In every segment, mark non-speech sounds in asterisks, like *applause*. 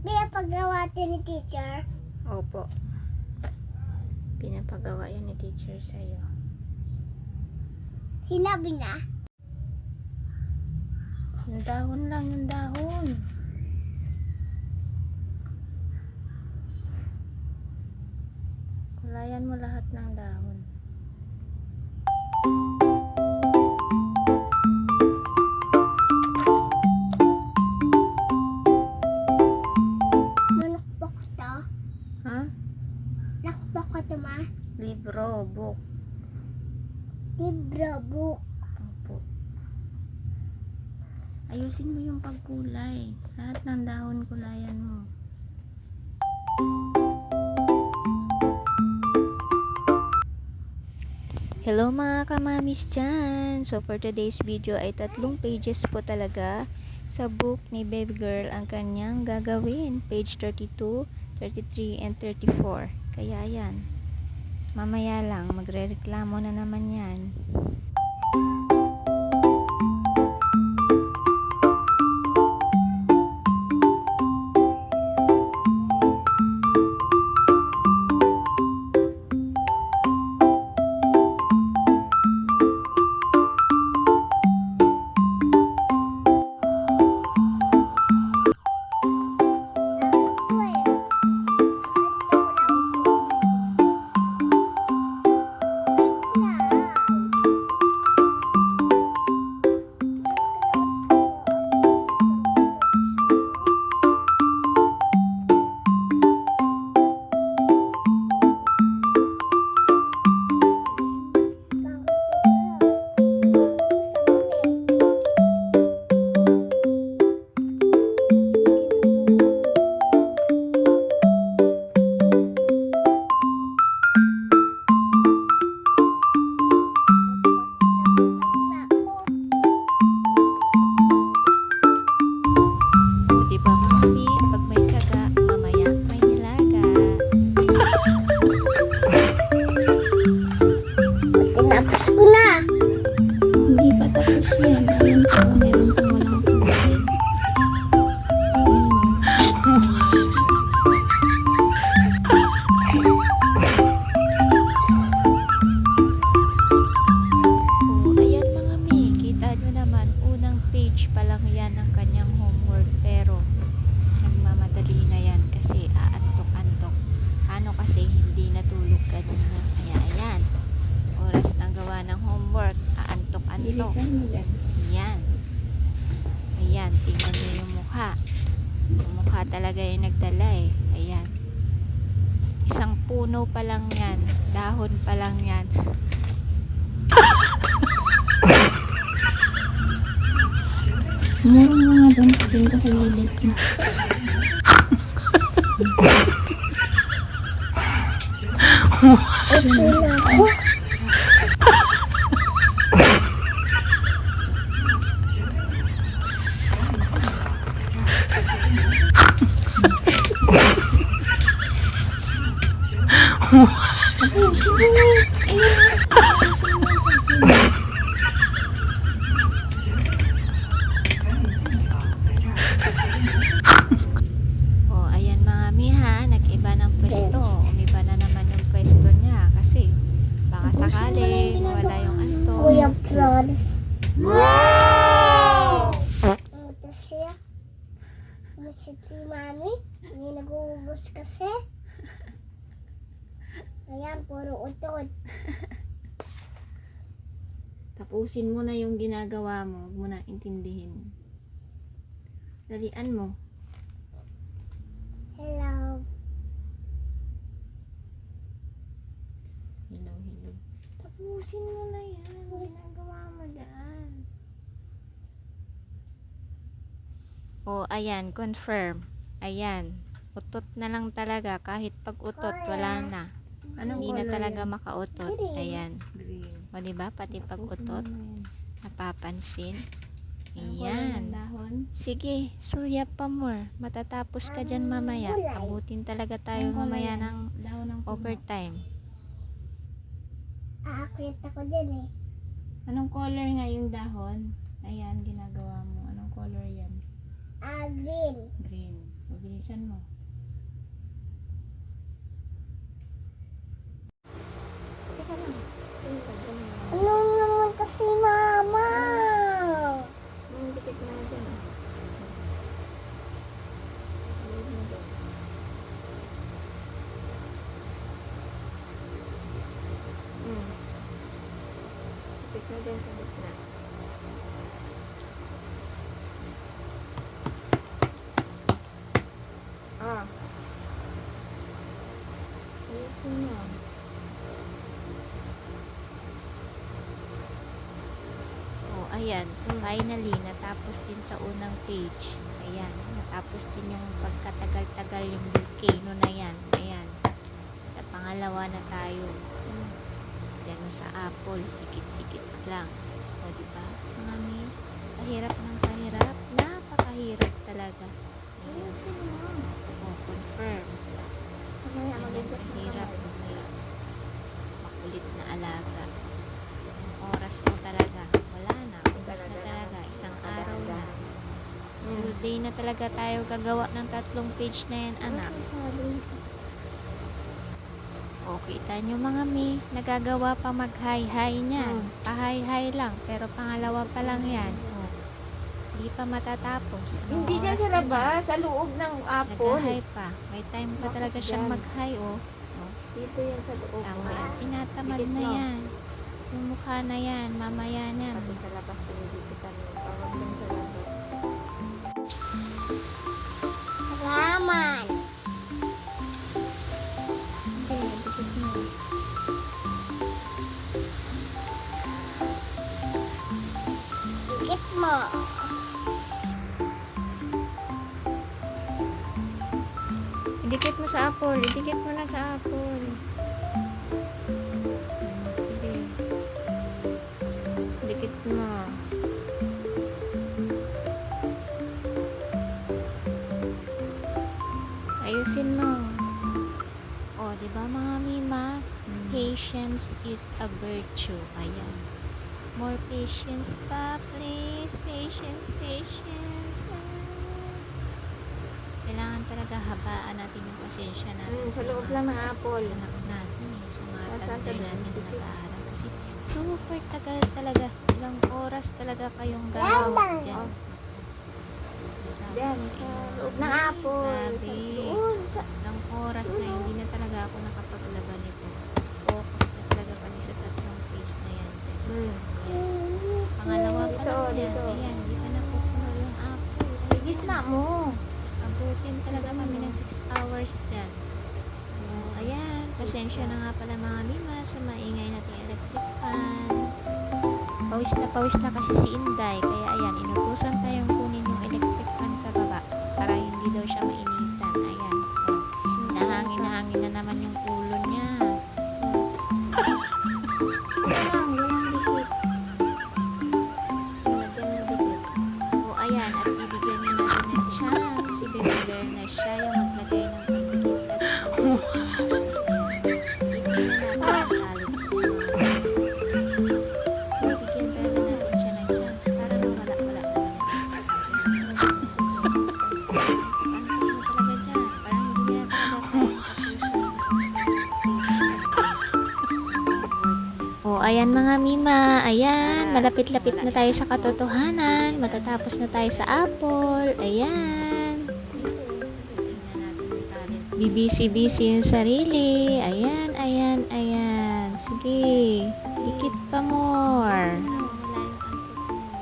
Pinapagawa din ni teacher. Opo. Pinapagawa yan ni teacher sa'yo. Sinabi na. Yung dahon lang, yung dahon. Kulayan mo lahat ng dahon. Book. Opo. Ayusin mo yung pagkulay. Lahat ng dahon kulayan mo. Hello mga kamamis dyan! So for today's video ay tatlong pages po talaga sa book ni Baby Girl ang kanyang gagawin. Page 32, 33, and 34. Kaya yan. Mamaya lang, magre-reklamo na naman yan. Ako Ako. *laughs* Oh, ayan mga miha, nag-iba ng pwesto. Umiba na naman yung pwesto niya kasi baka Tapusin mo na sakali yung ginagawa wala yung anto. Kuya Franz. Wow! Ito siya. Masit si Mami. Hindi nag-uubos kasi. Ayan, puro utod. Tapusin mo na yung ginagawa mo. Huwag mo na intindihin. Dalian mo. Hello. Hello, hello. Tapusin mo na yan. Ginagawa mo dyan. O, ayan. Confirm. Ayan. Utot na lang talaga. Kahit pag utot, wala na. Anong Hindi na talaga makautot. Green. O, diba? Pati pag utot, napapansin. Ayan. Sige, suyap pa more. Matatapos ka dyan mamaya. Kulay. Abutin talaga tayo mamaya ng overtime. Aakyat ako din eh. Anong color nga yung dahon? Ayan, ginagawa mo. Anong color yan? Ah, green. Green. Mabilisan mo. Ayan. Finally, natapos din sa unang page. Ayan. Natapos din yung pagkatagal-tagal yung volcano na yan. Ayan. Sa pangalawa na tayo. Diyan sa apple. Dikit-dikit lang. O, di ba? Mga mi, pahirap ng pahirap. Napakahirap talaga. Ayan. O, confirm. Ang hirap. May makulit na alaga. Oras mo talaga. Wala Ubus na talaga. Isang araw na. Full day na talaga tayo gagawa ng tatlong page na yan, anak. O, kita nyo mga mi, nagagawa pa mag-hi-hi niyan. Mm. Pa-hi-hi lang, pero pangalawa pa lang yan. O, hindi pa matatapos. Anong Hindi oras sa na labas, sa loob ng apple. Nag-hi pa. May time pa Bakit talaga siyang mag-hi, o. Dito yan sa loob. Tama Ah, yan. Tinatamad na yan. Yung mukha na yan, mamaya niyan. Pati sa labas, tinidikitan mo. Bawat lang sa labas. Raman. Okay, dikit mo. Dikit mo. Idikit mo sa apple. Idikit mo na sa apple. Ayusin mo. O, di ba mga mima? Patience is a virtue. Ayan. More patience pa, please. Patience, patience. Ah. Kailangan talaga habaan natin yung pasensya natin Mm, sa loob mga lang ng apple. anak natin eh, sa mga ka natin na nag-aaral. Kasi super tagal talaga. Ilang oras talaga kayong gagawa dyan. Oh. Sa loob ng apple. Sa Grabe. Sa... Ilang oras na hindi na talaga ako nakapaglaban nito. Focus na talaga kami sa tatlong page na yan dyan. Mm. Ayan. Pangalawa pa Dito, lang yan. dito. Ayan, hindi pa napupuno yung apple. Ayan. gitna mo. Abutin talaga kami ng 6 hours dyan. Oh, ayan. Pasensya na nga pala mga mima sa maingay nating electric fan. Pawis na pawis na kasi si Inday. Kaya ayan, inutusan tayong Bear na siya yung maglagay ng pagdikit at. Bibigyan na natin ang niya. Bibigyan talaga natin siya ng chance para mawala-wala na lang. Antok mo talaga dyan. Parang hindi niya talaga kayang tapusin. O, ayan mga mima. Ayan, malapit-lapit na tayo sa katotohanan. Matatapos na tayo sa apple. Ayan. Bibisi-bisi yung sarili. Ayan, ayan, ayan. Sige. Dikit pa more.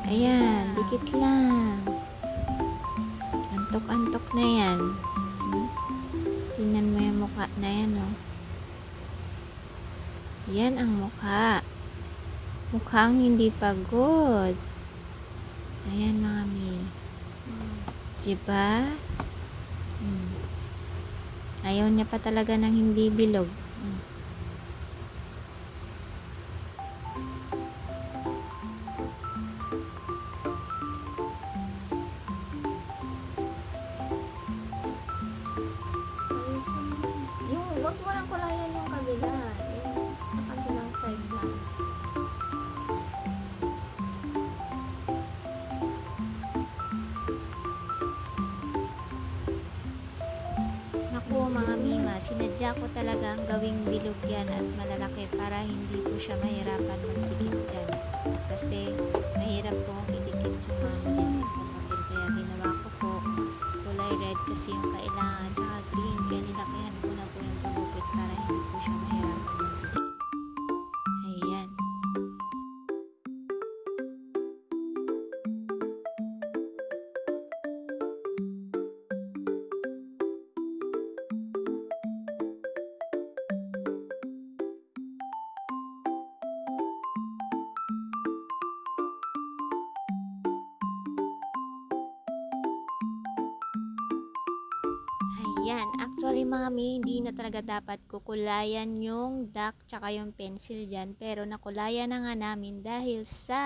Ayan, dikit lang. Antok-antok na yan. Tingnan mo yung mukha na yan, oh. Yan ang mukha. Mukhang hindi pagod. Ayan, mga mi. Diba? Ayaw niya pa talaga ng hindi bilog. Hindi po siya mahirapan magdikit yan. Kasi mahirap pong idikit yung mga maliliit na papel. Kaya ginawa ko po kulay red kasi yung kailangan dapat kukulayan yung duck tsaka yung pencil dyan. Pero nakulayan na nga namin dahil sa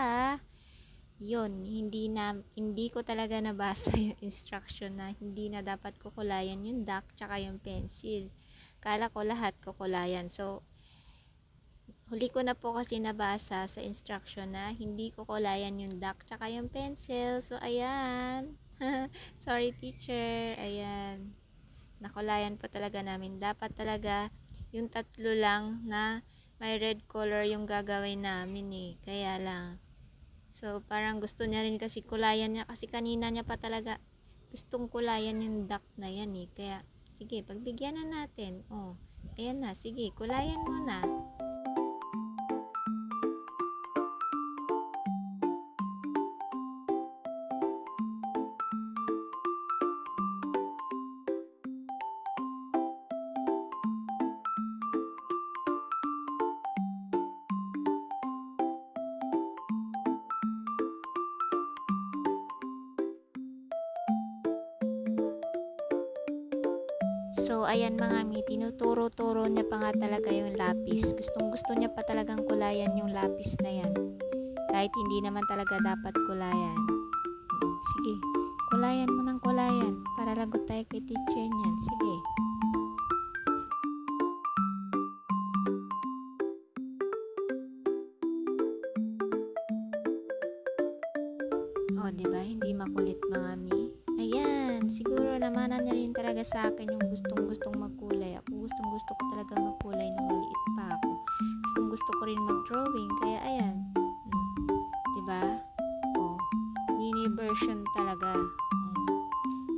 yun, hindi na hindi ko talaga nabasa *laughs* yung instruction na hindi na dapat kukulayan yung duck tsaka yung pencil. Kala ko lahat kukulayan. So, huli ko na po kasi nabasa sa instruction na hindi kukulayan yung duck tsaka yung pencil. So, ayan. *laughs* Sorry, teacher. Ayan nakulayan pa talaga namin. Dapat talaga yung tatlo lang na may red color yung gagawin namin eh. Kaya lang. So, parang gusto niya rin kasi kulayan niya. Kasi kanina niya pa talaga gustong kulayan yung duck na yan eh. Kaya, sige, pagbigyan na natin. Oh, ayan na. Sige, kulayan mo na. So, ayan mga mi, tinuturo-turo niya pa nga talaga yung lapis. Gustong gusto niya pa talagang kulayan yung lapis na yan. Kahit hindi naman talaga dapat kulayan. Sige, kulayan mo ng kulayan para lagot tayo kay teacher niyan. Sige. passion talaga.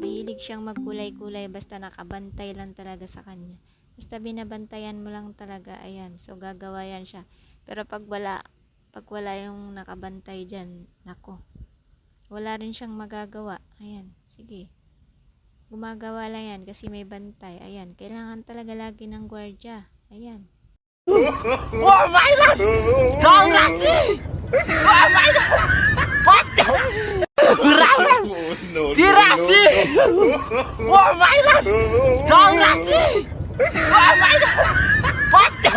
Mahilig siyang magkulay-kulay basta nakabantay lang talaga sa kanya. Basta binabantayan mo lang talaga, ayan. So, gagawa yan siya. Pero pag wala, pag wala yung nakabantay dyan, nako. Wala rin siyang magagawa. Ayan, sige. Gumagawa lang yan kasi may bantay. Ayan, kailangan talaga lagi ng gwardya. Ayan. oh my God! Don't Oh my God! What the? láṣì wọ́n máa láṣì tọ́ láṣì wọ́n máa láṣì pọ́tẹ́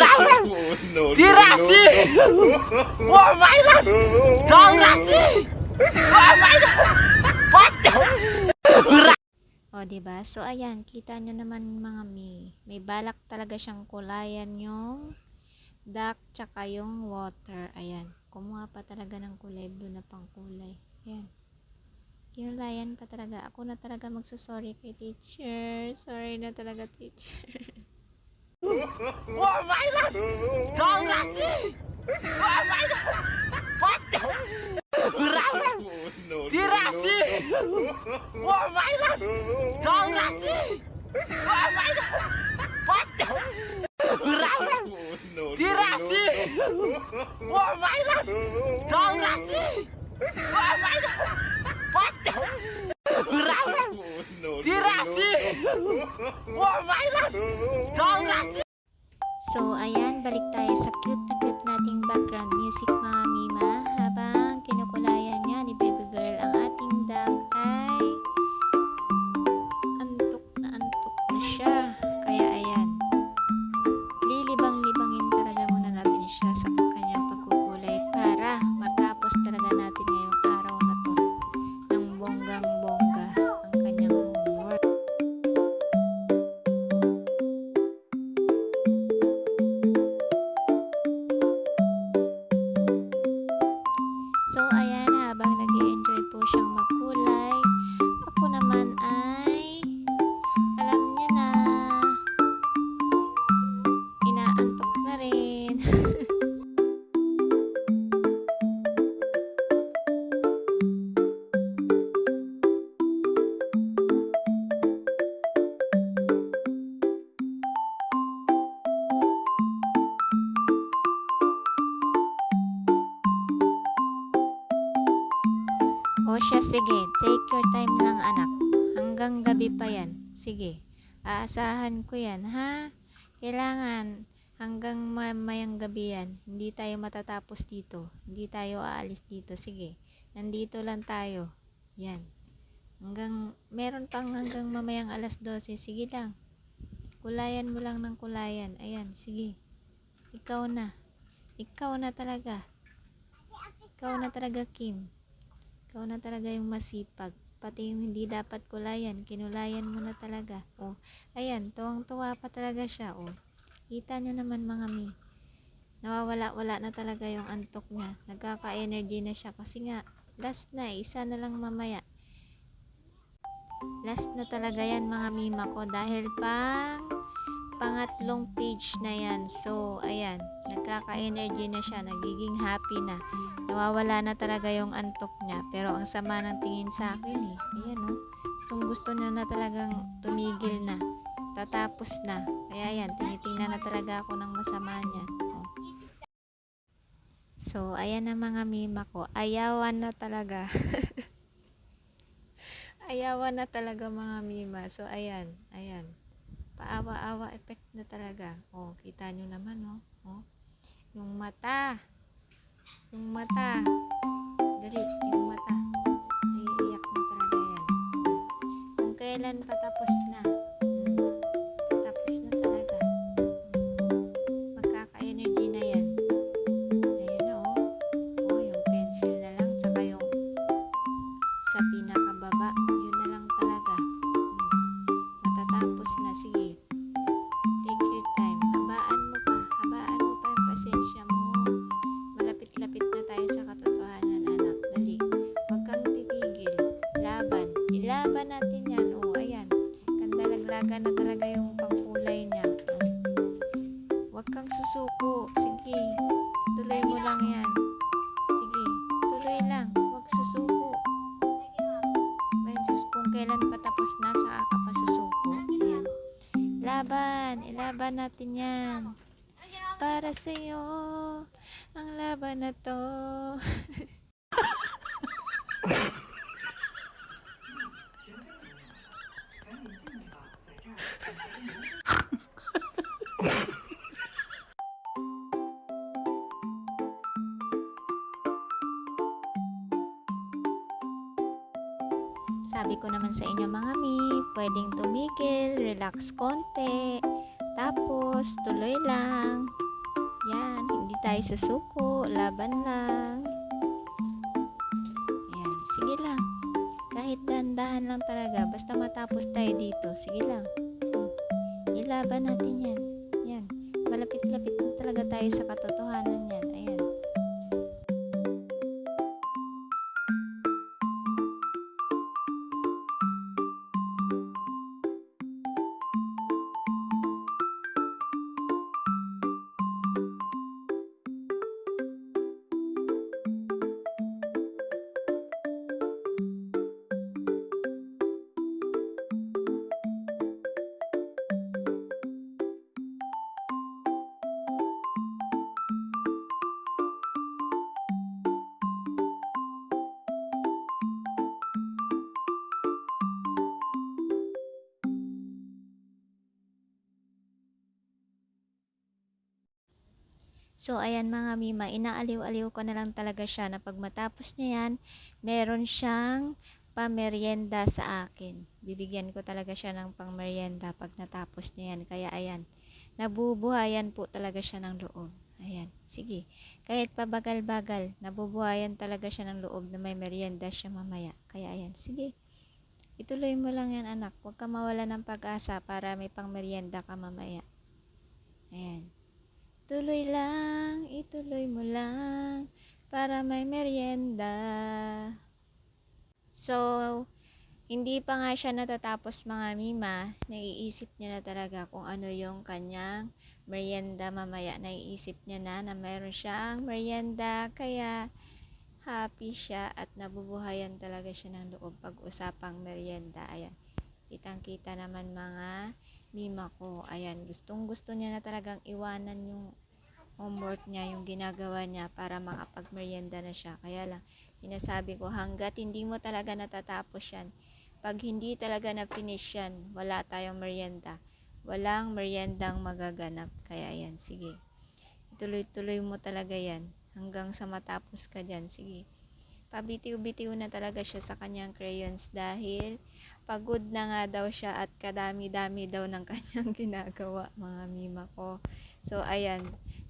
rárá tí láṣì wọ́n máa láṣì tọ́ láṣì wọ́n máa láṣì pọ́tẹ́ rárá. O, ba diba? So, ayan, kita nyo naman mga mi. May balak talaga siyang kulayan yung duck tsaka yung water. Ayan, kumuha pa talaga ng kulay blue na pangkulay. Ayan. Kinulayan pa talaga. Ako na talaga magsusorry kay teacher. Sorry na talaga, teacher. oh my God! Don't ask me! Oh my God! What the? Grabe! Tirasi! Oh my God! Don't ask me! Oh my God! What the? Grabe! Tirasi! So, ayan, balik tayo sa cute siya, sige. Take your time lang, anak. Hanggang gabi pa yan. Sige. Aasahan ko yan, ha? Kailangan hanggang mamayang gabi yan. Hindi tayo matatapos dito. Hindi tayo aalis dito. Sige. Nandito lang tayo. Yan. Hanggang, meron pang hanggang mamayang alas 12. Sige lang. Kulayan mo lang ng kulayan. Ayan, sige. Ikaw na. Ikaw na talaga. Ikaw na talaga, Kim. Ikaw na talaga yung masipag. Pati yung hindi dapat kulayan, kinulayan mo na talaga. Oh, ayan, tuwang-tuwa pa talaga siya. Oh, kita nyo naman mga mi. Nawawala-wala na talaga yung antok niya. Nagkaka-energy na siya kasi nga, last na, isa na lang mamaya. Last na talaga yan mga mima ko dahil pang pangatlong page na yan. So, ayan, nagkaka-energy na siya, nagiging happy na. Nawawala na talaga yung antok niya. Pero ang sama ng tingin sa akin eh. Ayan oh. Gustong gusto niya na talagang tumigil na. Tatapos na. Kaya yan, tinitingnan na talaga ako ng masama niya. Oh. So, ayan na mga mima ko. Ayawan na talaga. *laughs* Ayawan na talaga mga mima. So, ayan. Ayan. Paawa-awa effect na talaga. Oh, kita nyo naman, oh. oh. Yung mata. Yung mata. Dali, yung mata. Naiiyak na talaga yan. Kung kailan patapos Laban. Natin yan. Para sa'yo. Ang laban na to. Sabi ko naman sa inyo mga mi, pwedeng tumigil, relax konti, tapos tuloy lang. Yan, hindi tayo susuko, laban lang. Yan, sige lang. Kahit dahan-dahan lang talaga, basta matapos tayo dito, sige lang. Hmm. Ilaban natin yan. Yan, malapit-lapit na talaga tayo sa katotohanan yan. So, ayan mga mima, inaaliw-aliw ko na lang talaga siya na pag matapos niya yan, meron siyang pamerienda sa akin. Bibigyan ko talaga siya ng pangmerienda pag natapos niya yan. Kaya ayan, nabubuhayan po talaga siya ng loob. Ayan, sige. Kahit pabagal-bagal, nabubuhayan talaga siya ng loob na may merienda siya mamaya. Kaya ayan, sige. Ituloy mo lang yan anak. Huwag ka mawala ng pag-asa para may pangmerienda ka mamaya. Ayan. Tuloy lang, ituloy mo lang para may merienda. So, hindi pa nga siya natatapos mga mima, naiisip niya na talaga kung ano yung kanyang merienda mamaya. Naiisip niya na na mayroon siyang merienda, kaya happy siya at nabubuhayan talaga siya ng loob pag-usapang merienda. Ayan, kitang-kita naman mga mima ko. Ayan, gustong gusto niya na talagang iwanan yung homework niya, yung ginagawa niya para makapag-merienda na siya. Kaya lang, Sinasabi ko, hanggat hindi mo talaga natatapos yan, pag hindi talaga na-finish yan, wala tayong merienda. Walang meriendang magaganap. Kaya yan, sige. Ituloy-tuloy mo talaga yan. Hanggang sa matapos ka dyan, sige. Pabitiw-bitiw na talaga siya sa kanyang crayons dahil pagod na nga daw siya at kadami-dami daw ng *laughs* kanyang ginagawa, mga mima ko. So, ayan,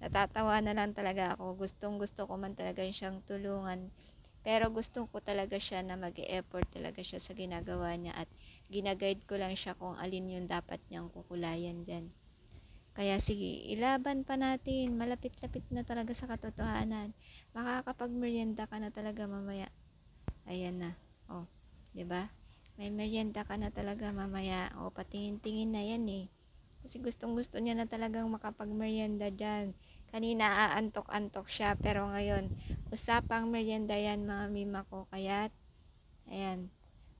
natatawa na lang talaga ako. Gustong gusto ko man talaga siyang tulungan. Pero gusto ko talaga siya na mag effort talaga siya sa ginagawa niya at ginaguide ko lang siya kung alin yung dapat niyang kukulayan dyan. Kaya sige, ilaban pa natin. Malapit-lapit na talaga sa katotohanan. Makakapag-merienda ka na talaga mamaya. Ayan na. Oh, 'di ba? May merienda ka na talaga mamaya. O, patingin-tingin na yan eh. Kasi gustong-gusto niya na talagang makapag-merienda dyan. Kanina aantok-antok siya, pero ngayon, usapang merienda yan mga mima ko. Kaya, ayan,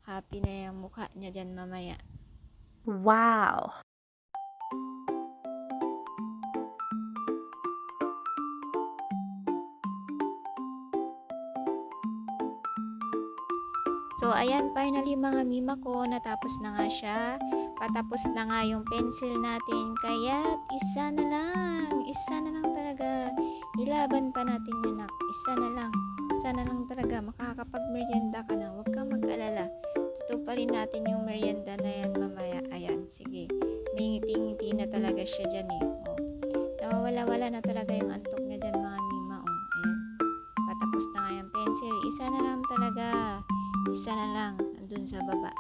happy na yung mukha niya dyan mamaya. Wow! So, ayan, finally mga mima ko, natapos na nga siya. Patapos na nga yung pencil natin. Kaya, isa na lang. Isa na lang talaga. Ilaban pa natin yun, nak. Isa na lang. Isa na lang talaga. Makakapag-merienda ka na. Huwag kang mag-alala. Tutuparin natin yung merienda na yan mamaya. Ayan, sige. May ngiti-ngiti na talaga siya dyan eh. Oh. Nawawala-wala na talaga yung antok niya dyan mga mima. Oh. Ayan. Patapos na nga yung pencil. Isa na lang talaga. Isa na lang, andun sa baba.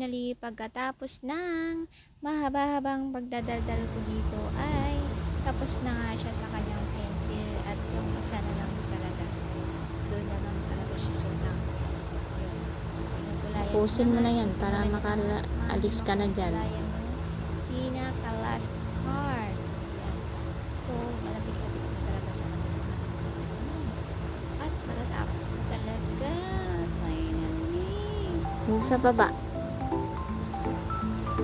Finally, pagkatapos ng mahaba-habang pagdadaldal ko dito ay tapos na nga siya sa kanyang pencil at yung isa na lang talaga. Doon na lang talaga siya sa. Pinupulayan Tapusin mo na yan para makaalis ka na dyan. pinupulayan mo. Pinaka last part. Yan. So, malapit-lapit na talaga sa kanyang At matatapos na talaga. Finally. Yung sa baba.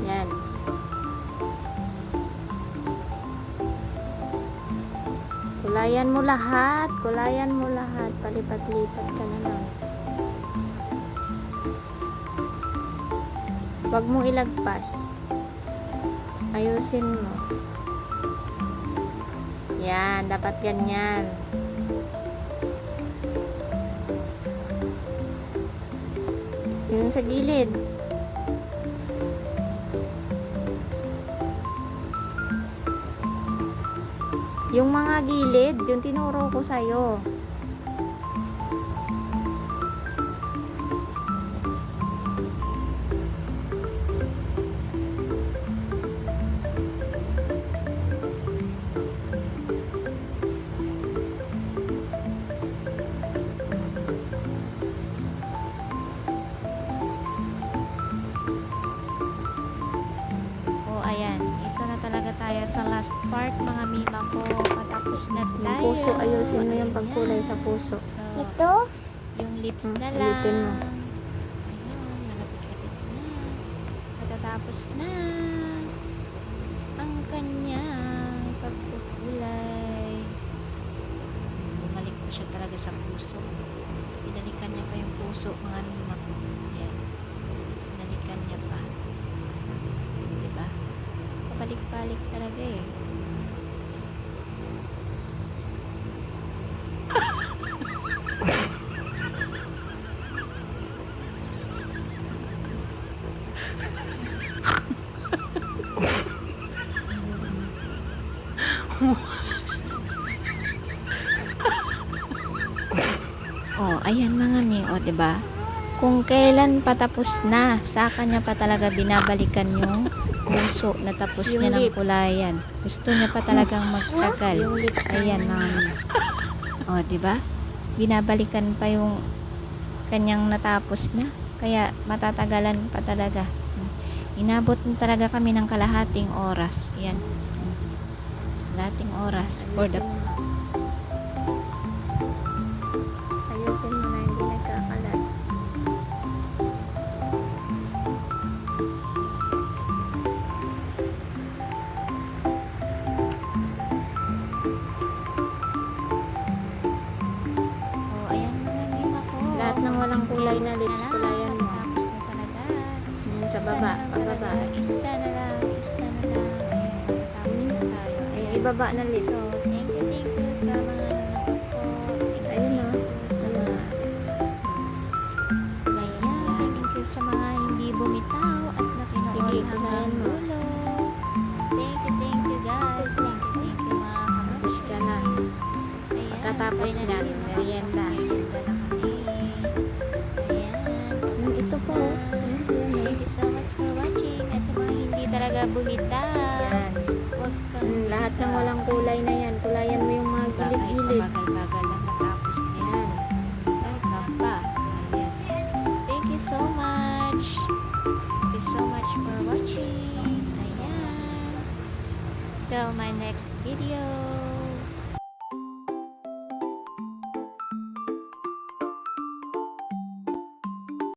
Yan. Kulayan mo lahat. Kulayan mo lahat. Palipat-lipat ka na lang. Huwag mong ilagpas. Ayusin mo. Yan. Dapat ganyan. Yung sa gilid. Yung mga gilid, yung tinuro ko sa'yo. Hmm, na ulitin lang. mo. Ayun, malapit-lapit na. Matatapos na ang kanyang pagkukulay. Bumalik pa siya talaga sa puso. Binalikan niya pa yung puso, mga mima ko. Ayan. Binalikan niya pa. O, diba? Pabalik-balik talaga eh. 'Di ba? Kung kailan patapos na, sa kanya pa talaga binabalikan yung puso na tapos niya ng kulayan. Gusto niya pa talagang magtagal. Ayan yan. mga mi. Oh, 'di ba? binabalikan pa yung kanyang natapos na. Kaya matatagalan pa talaga. Inabot na talaga kami ng kalahating oras. Yan. Mm. Kalahating oras for the